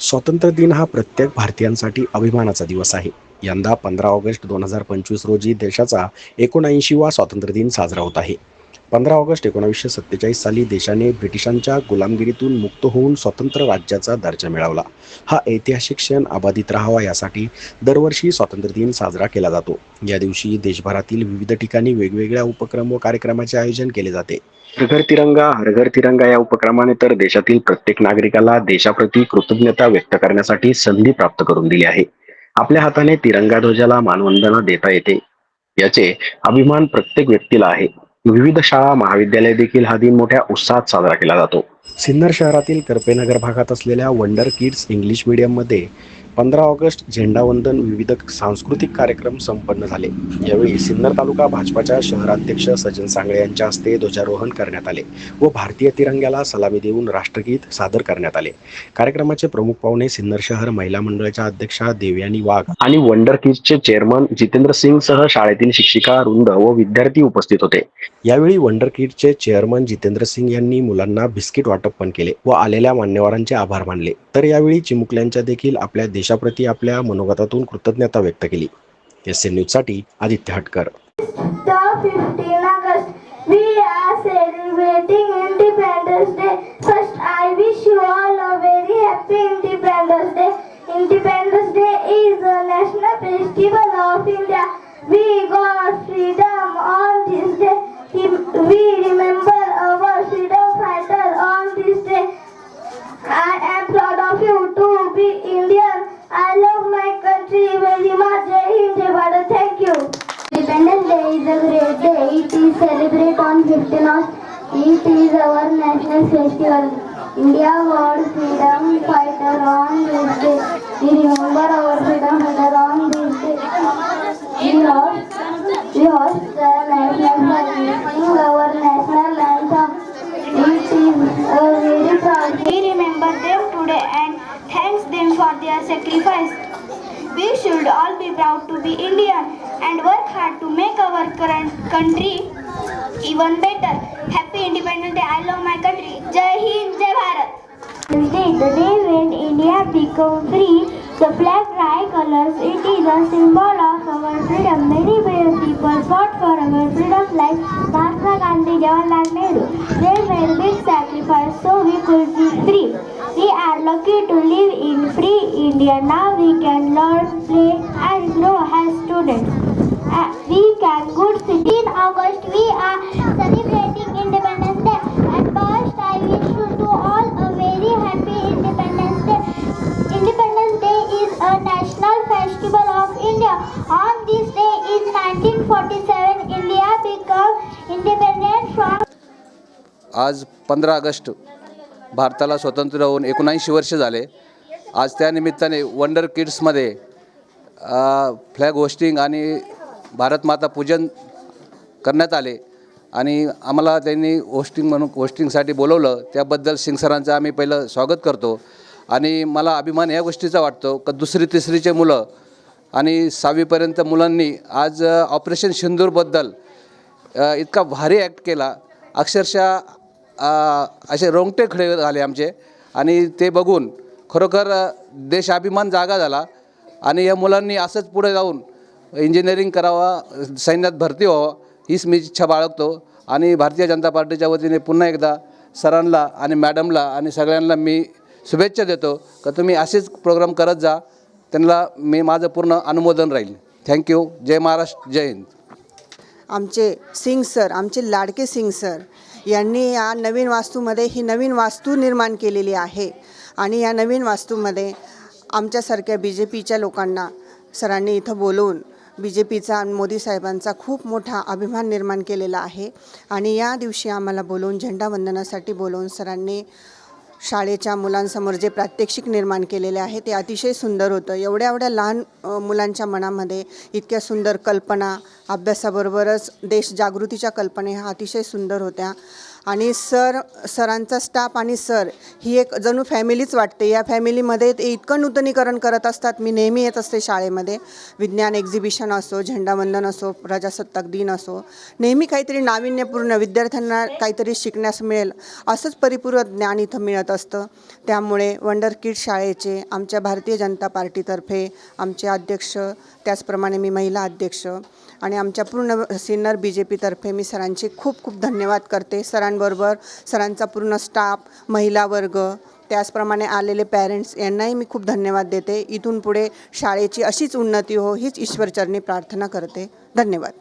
स्वातंत्र्य दिन हा प्रत्येक भारतीयांसाठी अभिमानाचा दिवस आहे. यंदा पंधरा ऑगस्ट दोन हजार पंचवीस रोजी देशाचा एकोणऐंशीवा स्वातंत्र्य दिन साजरा होत आहे. पंधरा ऑगस्ट एकोणावीसशे सत्तेचाळीस साली देशाने ब्रिटिशांच्या गुलामगिरीतून मुक्त होऊन स्वतंत्र राज्याचा दर्जा मिळवला. हा ऐतिहासिक क्षण अबाधित राहावा यासाठी दरवर्षी स्वातंत्र्य दिन साजरा केला जातो. या दिवशी देशभरातील विविध ठिकाणी वेगवेगळ्या उपक्रम व कार्यक्रमाचे आयोजन केले जाते. हर घर तिरंगा हर घर तिरंगा या उपक्रमाने तर देशातील प्रत्येक नागरिकाला देशाप्रती कृतज्ञता व्यक्त करण्यासाठी संधी प्राप्त करून दिली आहे. आपल्या हाताने तिरंगा ध्वजाला मानवंदना देता येते. याचे अभिमान प्रत्येक व्यक्तीला आहे. विविध शाळा महाविद्यालय देखील हा दिन मोठ्या उत्साहात साजरा केला जातो. सिन्नर शहरातील करपेनगर भागात असलेल्या वंडर किड्स इंग्लिश मीडियममध्ये पंधरा ऑगस्ट झेंडावंदन विविध सांस्कृतिक कार्यक्रम संपन्न झाले. यावेळी सिन्नर तालुका भाजपाच्या शहराध्यक्ष सजन सांगळे यांच्या हस्ते ध्वजारोहण करण्यात आले व भारतीय तिरंग्याला सलामी देऊन राष्ट्रगीत सादर करण्यात आले. कार्यक्रमाचे प्रमुख पाहुणे सिन्नर शहर महिला मंडळाच्या अध्यक्षा देवयानी वाघ आणि वंडर किड्सचे चेअरमन जितेंद्र सिंग सह शाळेतील शिक्षिका रुंद व विद्यार्थी उपस्थित होते. यावेळी वंडर किड्सचे चेअरमन जितेंद्र सिंग यांनी मुलांना बिस्किट वाटप पण केले व आलेल्या मान्यवरांचे आभार मानले. तर यावेळी चिमुकल्यांच्या देखील आपल्या देशाप्रती आपल्या मनोगतातून कृतज्ञता व्यक्त केली. एस एन न्यूजसाठी Aditya Hatkar. First I we wish all very happy independence day. celebrate on 15th August. It is our national festival. India got freedom fighter on this day. We remember our freedom fighter on this day. We host, we host the national flag, sing our national anthem. It is a very proud. We remember them today and thanks them for their sacrifice. We should all be proud to be Indian and work our country even better. Happy Independence Day. I love my country. Jai Hind, Jai Bharat. Day, the day when India became free, the flag tricolors, it is a symbol of our freedom. Many brave people fought for our freedom like Mahatma Gandhi, Jawaharlal Nehru. They made big sacrifice so we could be free. We are lucky to live in free India. Now we can learn, play and grow as students. On this day in 1947 India became independent from आज पंधरा August भारताला स्वतंत्र होऊन एकोणऐंशी वर्ष झाले. आज त्यानिमित्ताने वंडर किड्समध्ये फ्लॅग होस्टिंग आणि भारतमाता पूजन करण्यात आले. आणि आम्हाला त्यांनी होस्टिंग म्हणून होस्टिंगसाठी बोलवलं. त्याबद्दल सिंग सरांचं आम्ही पहिलं स्वागत करतो. आणि मला अभिमान या गोष्टीचा वाटतो का दुसरी तिसरीचे मुलं आणि सहावीपर्यंत मुलांनी आज ऑपरेशन सिंदूरबद्दल इतका भारी ॲक्ट केला. अक्षरशः असे रोंगटे खडे झाले आमचे. आणि ते बघून खरोखर देशाभिमान जागा झाला. आणि या मुलांनी असंच पुढे जाऊन इंजिनिअरिंग करावा सैन्यात भरती व्हावं हीच मी इच्छा बाळगतो. आणि भारतीय जनता पार्टीच्या वतीने पुन्हा एकदा सरांना आणि मॅडमला आणि सगळ्यांना मी शुभेच्छा देतो. का तुम्ही असेच प्रोग्राम करत जा. त्यांना मी माझं पूर्ण अनुमोदन राहील. थँक्यू जय महाराष्ट्र जय हिंद. आमचे सिंग सर आमचे लाडके सिंग सर यांनी या नवीन वास्तूमध्ये ही नवीन वास्तू निर्माण केलेली आहे. आणि या नवीन वास्तूमध्ये आमच्यासारख्या बी जे पीच्या लोकांना सरांनी इथं बोलवून बी जे पीचा मोदी साहेबांचा खूप मोठा अभिमान निर्माण केलेला आहे. आणि या दिवशी आम्हाला बोलवून झेंडावंदनासाठी बोलवून सरांनी शाळेच्या मुलांसमोर जे प्रात्यक्षिक निर्माण केलेले आहे ते अतिशय सुंदर होतं. एवढ्या एवढ्या लहान मुलांच्या मनामध्ये इतक्या सुंदर कल्पना अभ्यासाबरोबरच देश जागृतीच्या कल्पना ह्या अतिशय सुंदर होत्या. आणि सर सरांचा स्टाफ आणि सर ही एक जणू फॅमिलीच वाटते. या फॅमिलीमध्ये ते इतकं नूतनीकरण करत असतात. मी नेहमी येत असते शाळेमध्ये. विज्ञान एक्झिबिशन असो झेंडावंदन असो प्रजासत्ताक दिन असो. नेहमी काहीतरी नाविन्यपूर्ण विद्यार्थ्यांना काहीतरी शिकण्यास मिळेल असंच परिपूर्ण ज्ञान इथं मिळत असतं. त्यामुळे वंडर किड शाळेचे आमच्या भारतीय जनता पार्टीतर्फे आमचे अध्यक्ष त्याचप्रमाणे मी महिला अध्यक्ष आणि आमच्या पूर्ण सिन्नर बी जे पीतर्फे मी सरांचे खूप खूप धन्यवाद करते. सरां सरांबरोबर सरांचा पूर्ण स्टाफ महिला वर्ग त्याचप्रमाणे आलेले पॅरेंट्स यांनाही मी खूप धन्यवाद देते. इथून पुढे शाळेची अशीच उन्नती हो हीच ईश्वरचरणी प्रार्थना करते. धन्यवाद.